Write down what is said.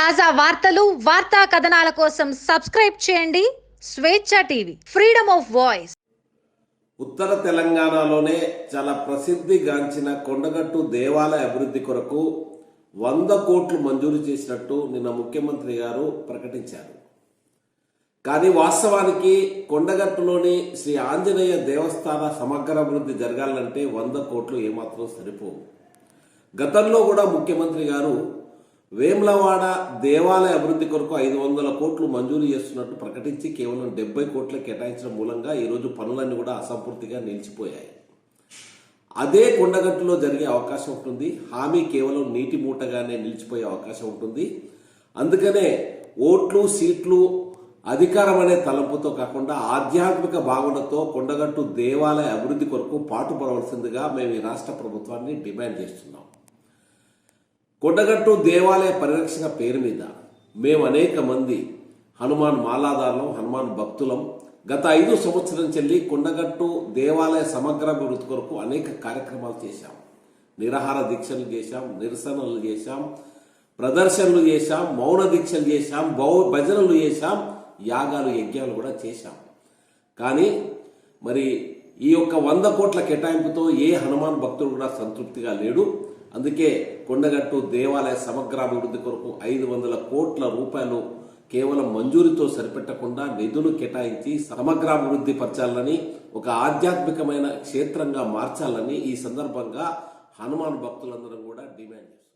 తాజా వార్తలు వార్తా కథనాల కోసం సబ్స్క్రైబ్ చేయండి. Swechha TV freedom of voice. ఉత్తర తెలంగాణలోనే చాలా ప్రసిద్ధిగాంచిన కొండగట్టు దేవాలయ అభివృద్ధి కొరకు వంద కోట్లు మంజూరు చేసినట్టు నిన్న ముఖ్యమంత్రి గారు ప్రకటించారు. కానీ వాస్తవానికి కొండగట్టులోని శ్రీ ఆంజనేయ దేవస్థాన సమగ్ర అభివృద్ధి జరగాలంటే వంద కోట్లు ఏమాత్రం సరిపోవు. గతంలో కూడా ముఖ్యమంత్రి గారు వేములవాడ దేవాలయ అభివృద్ధి కొరకు ఐదు వందల కోట్లు మంజూరు చేస్తున్నట్టు ప్రకటించి కేవలం డెబ్బై కోట్లు కేటాయించడం మూలంగా ఈరోజు పనులన్నీ కూడా అసంపూర్తిగా నిలిచిపోయాయి. అదే కొండగట్టులో జరిగే అవకాశం ఉంటుంది. హామీ కేవలం నీటి మూటగానే నిలిచిపోయే అవకాశం ఉంటుంది. అందుకనే ఓట్లు సీట్లు అధికారం అనే తలంపుతో కాకుండా ఆధ్యాత్మిక భావనతో కొండగట్టు దేవాలయ అభివృద్ధి కొరకు పాటుపడవలసిందిగా మేము ఈ రాష్ట్ర ప్రభుత్వాన్ని డిమాండ్ చేస్తున్నాం. కొండగట్టు దేవాలయ పరిరక్షణ పేరు మీద మేము అనేక మంది హనుమాన్ మాలాదారులం హనుమాన్ భక్తులం గత ఐదు సంవత్సరం చెల్లి కొండగట్టు దేవాలయ సమగ్రాభివృద్ధి కొరకు అనేక కార్యక్రమాలు చేశాం. నిరాహార దీక్షలు చేశాం నిరసనలు చేశాం ప్రదర్శనలు చేశాం మౌన దీక్షలు చేశాం భౌ భజనలు చేశాం యాగాలు యజ్ఞాలు కూడా చేశాం. కానీ మరి ఈ యొక్క వంద కోట్ల కేటాయింపుతో ఏ హనుమాన్ భక్తుడు కూడా సంతృప్తిగా లేడు. అందుకే కొండగట్టు దేవాలయ సమగ్రాభివృద్ధి కొరకు ఐదు వందల కోట్ల రూపాయలు కేవలం మంజూరితో సరిపెట్టకుండా నిధులు కేటాయించి సమగ్రాభివృద్ధి పరచాలని ఒక ఆధ్యాత్మికమైన క్షేత్రంగా మార్చాలని ఈ సందర్భంగా హనుమాన్ భక్తులందరం కూడా డిమాండ్ చేస్తారు